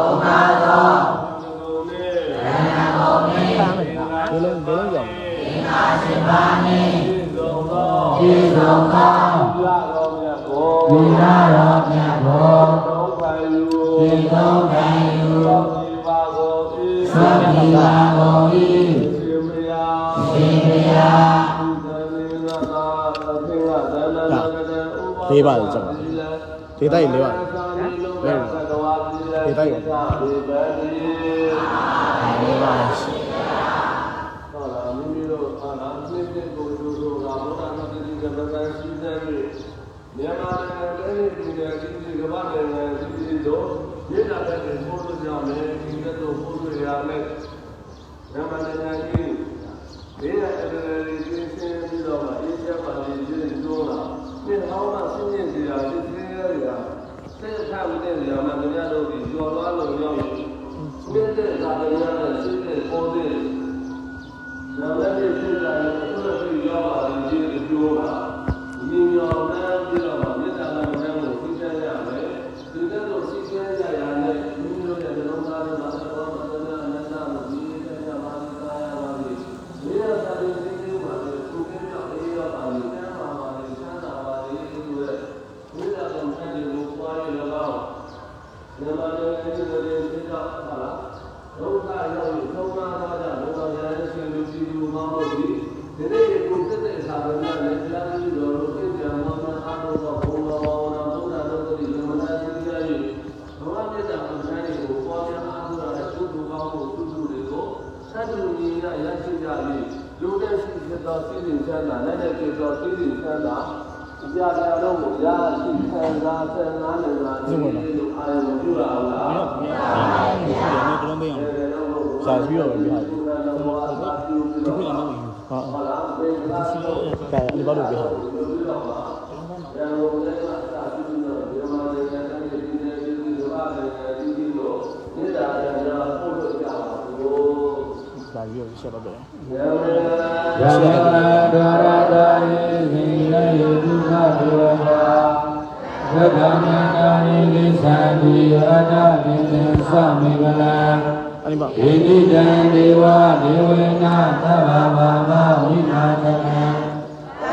လုံးဒီလုံးကြောင့်သင်္ဃာရှင်ပါနိဤသုံးသောဝိရရောမြတ်ဘောဤသုံးခံယူသဗ္ဗိပါကိုဤရှင်မယာလေးပါလို့ကြောက်ပါ ဒေတိုက်လေးပါလဲဒေတိုက်ရောအဲဒီပါရှိဟုတ်လားမိမိတို့ဟာလားနှစ်နှစ်ကိုတို့တို့ကဘုရားမတ္တိကပ္ပံရှိတဲ့မြန်မာနိုင်ငံတဲ့ဒီကဒီဒီကမ္ဘာနိုင်ငံဒီဒီတို့မြေတာတဲ့ပို့လို့ကြောင်းလေဒီကတော့ပို့လို့ရမယ်မြန်မာနိုင်ငံကြီးဒီရတဲ့ဒီရှင်းပြီးတော့အေးချမ်းပါလေဒီတို့လားဒီဟောင်းမှာရှင်းနေကြတာဒီသေးရရတဲ့ထပ်နေတဲ့နေရာမှာ တို့ရတို့ဒီကျော်သွားလို့ရောက်ရင်မြင့်တဲ့သာရရတဲ့ရှင်းတဲ့ပေါ်တဲ့ နာမည်ဖြစ်တာလည်းသူ့ရဲ့ရောက်ပါလိမ့်ဒီပြောတာညီညောင်တဲ့ပြီးတော့မေတ္တာနဲ့မနဲ့ကိုသိကြရမယ်ဒီကဲတော့သိကြရရနဲ့မိမိတို့ရဲ့လုံးသားတွေမှာတော့မတနာအနန္တကိုဒီတဲ့ရပါလိမ့်ကာယပါလိမ့်ဒီရသာလေးသိနေပါလေသူကင်းတော့အေးရပါလိမ့်တမ်းပါပါလိမ့်ချမ်းသာပါလိမ့်သူရဲ့မေတ္တာနဲ့မနဲ့ကိုပွားရလောင်းမြန်မာနိုင်ငံရဲ့ဒီသိတော့ဟာလားဒုက္ခရောက်ရင်သုံးနာသွားကြဘုရားရဲ့ရှင်လူစီလူမောင်းလို့ဒီဒီနေ့ကိုတက်တဲ့စာပေနဲ့လည်းတရားကြီးတော်တို့သိကြမောင်းတာအားလုံးတော့ဘုံတော်ဘောနာဘုရားတော်တို့ဒီမနာသိကြရင်ဘဝမြတ်တာအမှန်တွေကိုပေါ်ပြအားထုတ်ရတဲ့ကုသိုလ်ကောင်းမှုကုသိုလ်တွေကိုသတ္တုညီရရရှိကြပြီးလူတဲ့ရှိဖြစ် သောသိစဉ်ချမ်းသာနဲ့တဲ့ပြေသောသိစဉ်ချမ်းသာအကြပြလုံးကိုရရှိခံစားသင်္နာနေလာဒီလိုအာရုံပြုရအောင်လားဒီနေ့ကလုံးပေးအောင်စာပြီးတော့ပြဟာဒီခုလည်းမဟုတ်ဘူးဟာကဲဒီဘောလို့ပြဟာ စာပြီးတော့ဆက်တော့တယ်ယမနာဒရတာယေသိနေယဒုက္ခဒေဝတာသဗ္ဗနာကာနိလိသံဒီအတ္တမိသင်္သမေဝလံအဲ့ဒီမှာဣတိတံဒေဝဒေဝေနသဗ္ဗဘာဝဝိနာသနံ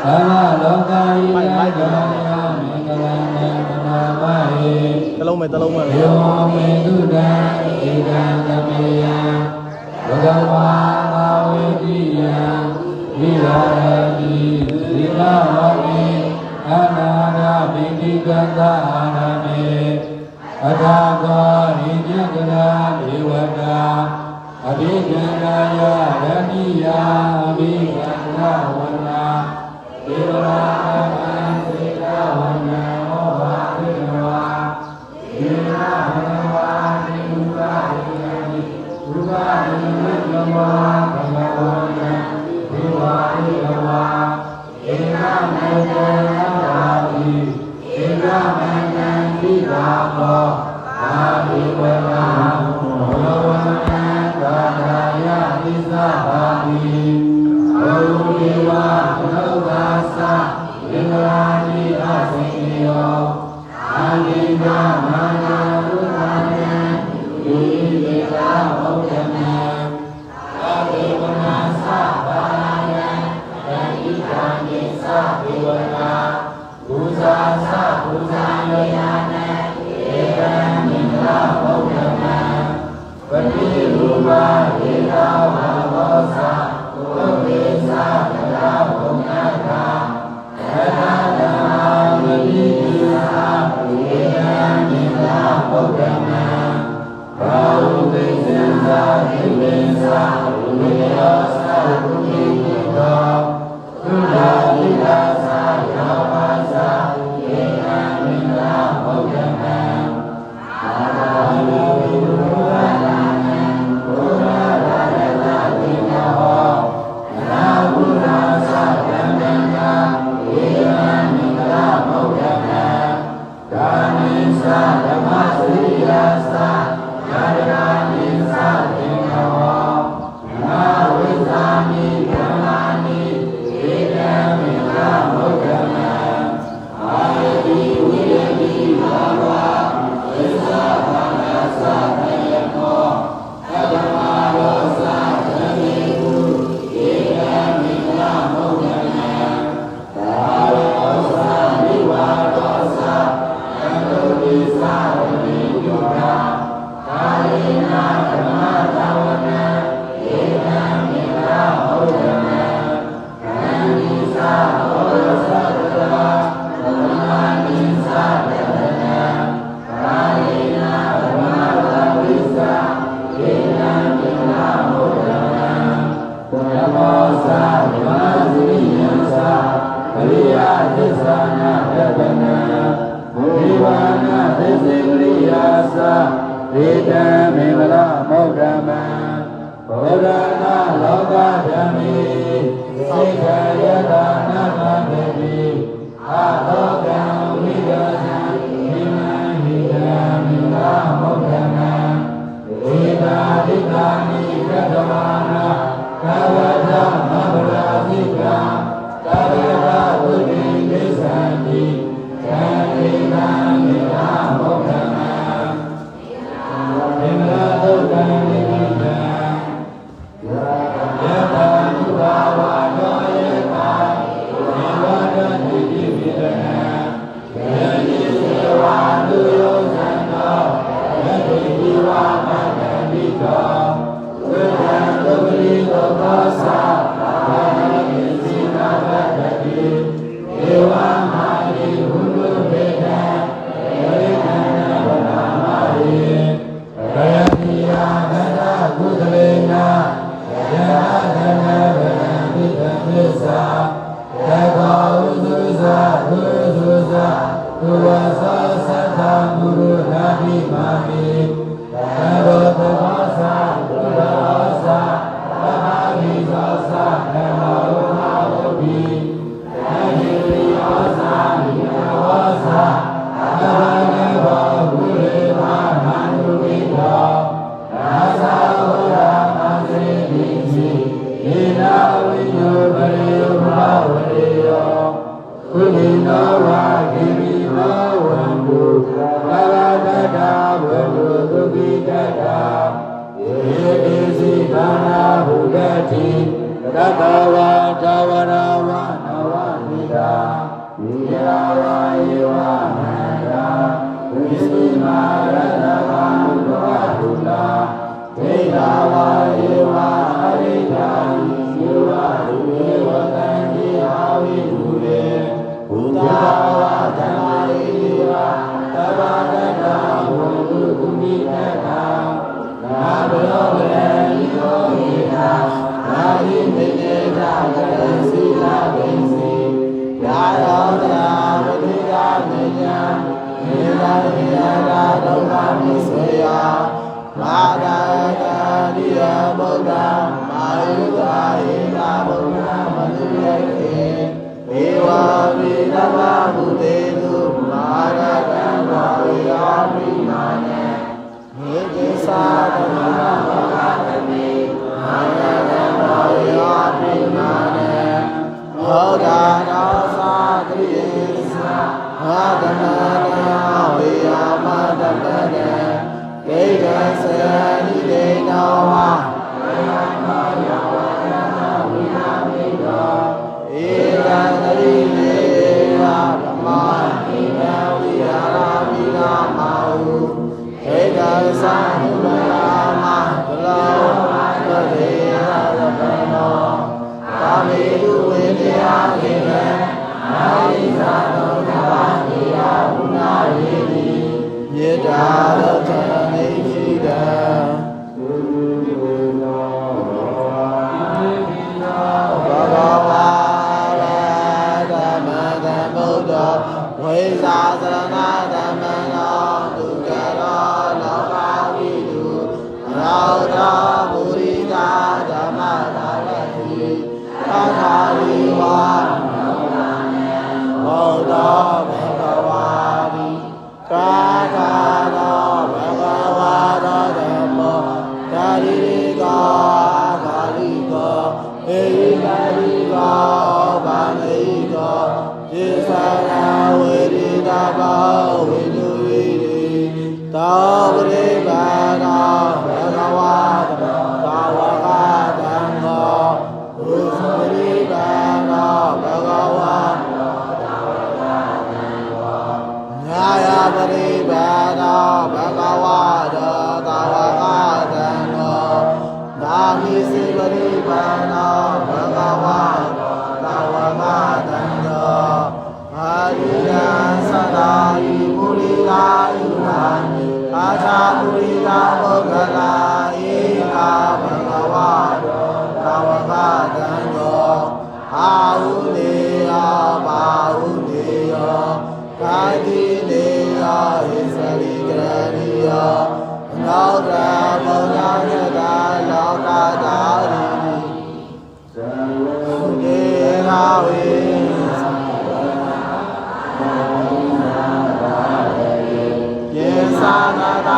သမ္မာလောကယိတံကလယမင်္ဂလံနေမနာမဟေတလုံးမဲ့တလုံးမဲ့ယောမေတုတံဣဒံသမေယံ သစ္စာနာပဒနာဘုရားနာသစ္စေကရိယာသဒေတံမင်္ဂလမောဒ္ဓမံဘောဓနာလောကဓမ္မိသိခယတာ နာမိမာမိသဘောသဘာ life. နာဧကာဘဂဝါတောသာဝကတံတောအာဟုနေယောဘာဟုနေယောကာတိနေယောဣသရိကရဏီယောနောတမောနာနကလောကတာရိသဝုနေနာဝေသာနာတာ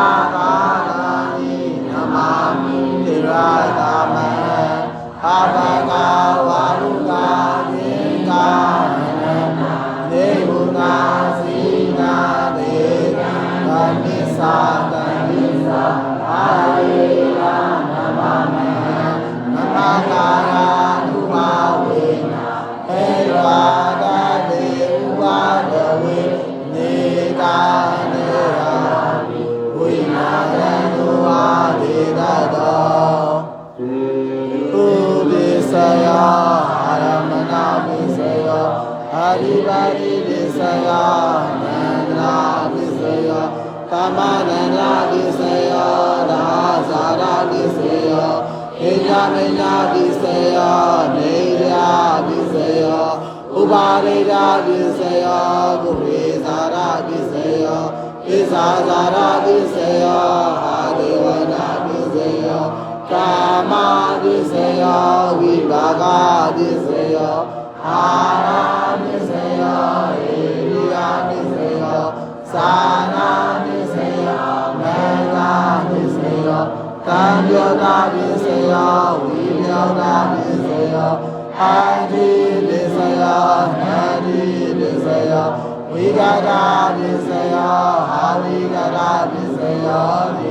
ပါရိပါရိသစ္စယောနန္ဒရာသစ္စယောကမနန္ဒရာသစ္စယောရာဇာရာသစ္စယောဣဇာမိညာသစ္စယောနေရာသစ္စယောဥပါရိဒာသစ္စယောကုဝေဇာရာသစ္စယောဣဇာဇာရာသစ္စယောဟာဒေဝနာသစ္စယောကာမသစ္စယောဝိပါကာ Gada Visaya,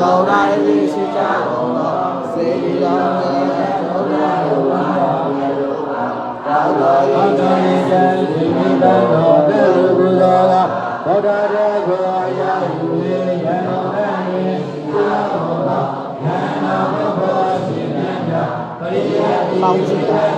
သာကောရာဧရှိကြကောစေဒီယာမေလောကယောဝါသာလောဘုယေဒ္ဓယေတံဒီမိတံတော်တေကုသောကဗုဒ္ဓရေကိုယာယုလေယံတော်တံယေကုသောဘောယံနာဘဘောရှင်မြတ်ပရိယတိပေါင်းစီတာယေတိတံအာဘ